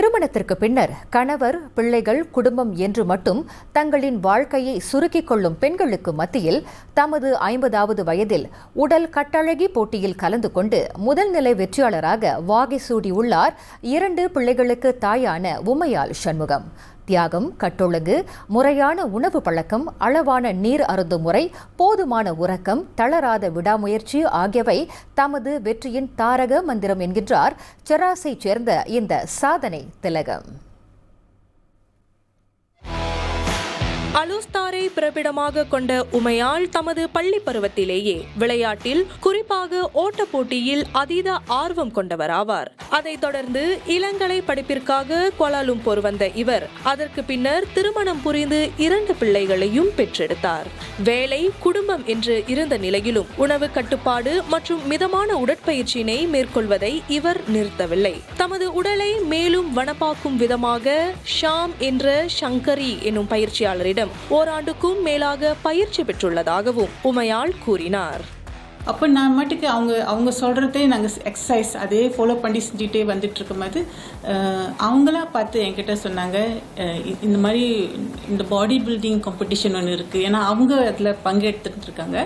திருமணத்திற்கு பின்னர் கணவர் பிள்ளைகள் குடும்பம் என்று மட்டும் தங்களின் வாழ்க்கையை சுருக்கிக் கொள்ளும் பெண்களுக்கு மத்தியில் தமது ஐம்பதாவது வயதில் உடல் கட்டழகி போட்டியில் கலந்து கொண்டு முதல் நிலை வெற்றியாளராக வாகை சூடியுள்ளார் இரண்டு பிள்ளைகளுக்கு தாயான உமையால் சண்முகம். தியாகம் கட்டொழுங்கு முறையான உணவு பழக்கம் அளவான நீர் அருந்தும் முறை போதுமான உறக்கம் தளராத விடாமுயற்சி ஆகியவை தமது வெற்றியின் தாரக மந்திரம் என்கின்றார் செராசை சேர்ந்த இந்த சாதனை திலகம். அலுஸ்தாரை பிறப்பிடமாக கொண்ட உமையாள் தமது பள்ளி பருவத்திலேயே விளையாட்டில் குறிப்பாக ஓட்டப் போட்டியில் அதீத ஆர்வம் கொண்டவராவார். அதைத் தொடர்ந்து இளங்கலை படிப்பிற்காக கோலாலும்பூர் வந்த இவர் அதற்கு பின்னர் திருமணம் புரிந்து இரண்டு பிள்ளைகளையும் பெற்றெடுத்தார். வேலை குடும்பம் என்று இருந்த நிலையிலும் உணவு கட்டுப்பாடு மற்றும் மிதமான உடற்பயிற்சியினை மேற்கொள்வதை இவர் நிறுத்தவில்லை. தமது உடலை மேலும் வனப்பாக்கும் விதமாக ஷாம் என்ற சங்கரி எனும் பயிற்சியாளரிடம் ஓராண்டுக்கும் மேலாக பயிற்சி பெற்றுள்ளதாகவும் உமையாள் கூறினார். அப்போ நான் மட்டுக்கு அவங்க அவங்க சொல்கிறதே நாங்கள் எக்ஸசைஸ் அதே ஃபாலோ பண்ணி செஞ்சுட்டே வந்துட்டு இருக்கும்போது அவங்களா பார்த்து என்கிட்ட சொன்னாங்க இந்த மாதிரி இந்த பாடி பில்டிங் காம்படிஷன் ஒன்று இருக்குது ஏன்னா அவங்க அதில் பங்கு எடுத்துட்டு இருக்காங்க.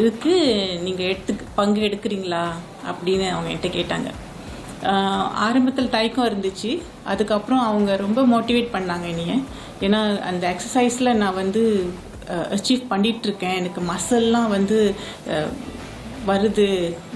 இதுக்கு நீங்கள் எடுத்து பங்கு எடுக்கிறீங்களா அப்படின்னு அவங்க என்கிட்ட கேட்டாங்க. ஆரம்பத்தில் தயக்கம் இருந்துச்சு. அதுக்கப்புறம் அவங்க ரொம்ப மோட்டிவேட் பண்ணாங்க என்னைய. ஏன்னா அந்த எக்ஸசைஸில் நான் வந்து அச்சீவ் பண்ணிகிட்ருக்கேன் எனக்கு மசில்லாம் வந்து வருது.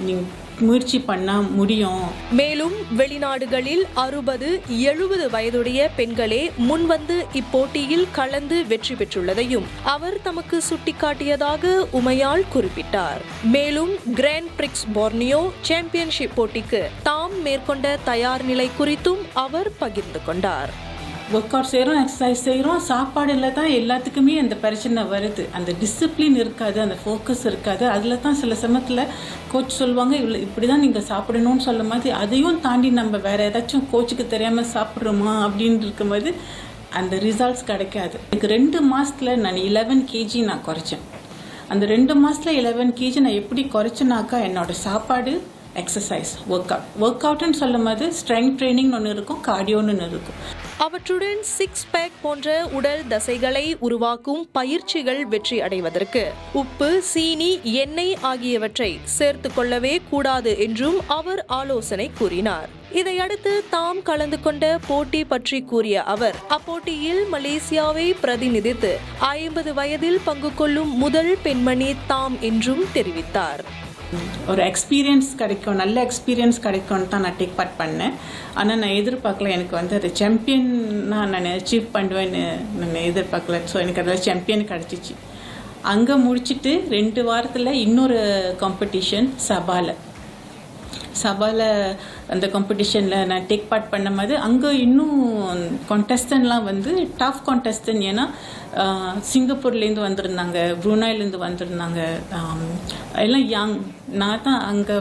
நீங்கள் முயற்சி பண்ணால் முடியும். மேலும் வெளிநாடுகளில் அறுபது எழுபது வயதுடைய பெண்களே முன்வந்து இப்போட்டியில் கலந்து வெற்றி பெற்றுள்ளதையும் அவர் தமக்கு சுட்டிக்காட்டியதாக உமையால் குறிப்பிட்டார். மேலும் கிராண்ட் பிரிக்ஸ் போர்னியோ சாம்பியன்ஷிப் போட்டிக்கு தாம் மேற்கொண்ட தயார் நிலை குறித்தும் அவர் பகிர்ந்து கொண்டார். ஒர்க் அவுட் செய்கிறோம் எக்ஸசைஸ் செய்கிறோம் சாப்பாடில் தான் எல்லாத்துக்குமே அந்த பிரச்சனை வருது. அந்த டிசிப்ளின் இருக்காது அந்த ஃபோக்கஸ் இருக்காது. அதில் தான் சில சமயத்தில் கோச் சொல்லுவாங்க இவ்வளோ இப்படி தான் நீங்கள் சாப்பிடணும்னு சொல்லும் மாதிரி அதையும் தாண்டி நம்ம வேறு ஏதாச்சும் கோச்சுக்கு தெரியாமல் சாப்பிட்றோமா? அப்படின்னு இருக்கும்போது அந்த ரிசல்ட்ஸ் கிடைக்காது. எனக்கு ரெண்டு மாதத்தில் நான் 11 கேஜி நான் குறைச்சேன். அந்த ரெண்டு மாதத்தில் இலவன் கேஜி நான் எப்படி குறைச்சேனாக்கா என்னோட சாப்பாடு எக்ஸசைஸ் ஒர்க் அவுட் ஒர்க் அவுட்டுன்னு சொல்லும் போது ஸ்ட்ரென்த் ட்ரைனிங்னு ஒன்று இருக்கும் கார்டியோன்னு ஒன்று இருக்கும். அவற்றுடன் சிக்ஸ் பேக் போன்ற உடல் தசைகளை உருவாக்கும் பயிற்சிகள் வெற்றி அடைவதற்கு. உப்பு சீனி எண்ணெய் ஆகியவற்றை சேர்த்து கொள்ளவே கூடாது என்றும் அவர் ஆலோசனை கூறினார். இதையடுத்து தாம் கலந்து கொண்ட போட்டி பற்றி கூறிய அவர் அப்போட்டியில் மலேசியாவை பிரதிநிதித்து ஐம்பது வயதில் பங்கு கொள்ளும் முதல் பெண்மணி தாம் என்றும் தெரிவித்தார். ஒரு எக்ஸ்பீரியன்ஸ் கிடைக்கும் நல்ல எக்ஸ்பீரியன்ஸ் கிடைக்கும்னு தான் நான் டேக் பார்ட் பண்ணேன். ஆனால் நான் எதிர்பார்க்கல எனக்கு வந்து அது சாம்பியனாக நான் அச்சீவ் பண்ணுவேன்னு நான் எதிர்பார்க்கல. ஸோ எனக்கு அதில் சாம்பியன் கிடச்சிச்சு. அங்கே முடிச்சிட்டு ரெண்டு வாரத்தில் இன்னொரு காம்படிஷன் சபாவில் சபாவில் அந்த காம்படிஷனில் நான் டேக் பார்ட் பண்ணும் போது அங்கே இன்னும் கான்டெஸ்டன்ட்லாம் வந்து டஃப் கான்டெஸ்டன் ஏன்னா சிங்கப்பூர்லேருந்து வந்திருந்தாங்க ப்ரூனாயிலேருந்து வந்திருந்தாங்க எல்லாம் யங் நான் தான் அங்கே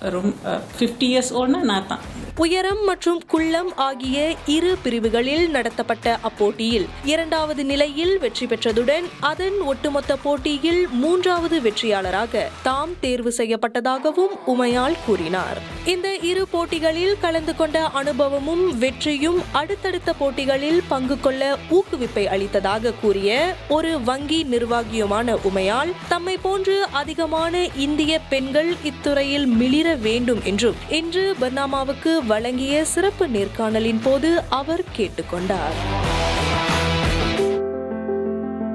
ரொம்ப ஃபிஃப்டி இயர்ஸ் ஓல்னா நான் தான். புயரம் மற்றும் குள்ளம் ஆகிய இரு பிரிவுகளில் நடத்தப்பட்ட அப்போட்டியில் இரண்டாவது நிலையில் வெற்றி பெற்றதுடன் அதன் ஒட்டுமொத்த போட்டியில் மூன்றாவது வெற்றியாளராக தாம் தேர்வு செய்யப்பட்டதாகவும் உமையால் கூறினார். இந்த இரு போட்டிகளில் கலந்து கொண்ட அனுபவமும் வெற்றியும் அடுத்தடுத்த போட்டிகளில் பங்கு கொள்ள ஊக்குவிப்பை அளித்ததாக கூறிய ஒரு வங்கி நிர்வாகியுமான உமையால் தம்மை போன்று அதிகமான இந்திய பெண்கள் இத்துறையில் மிளிர வேண்டும் என்றும் இன்று பர்னாமாவுக்கு வழங்கிய சிறப்பு நேர்காணலின் போது அவர் கேட்டுக்கொண்டார்.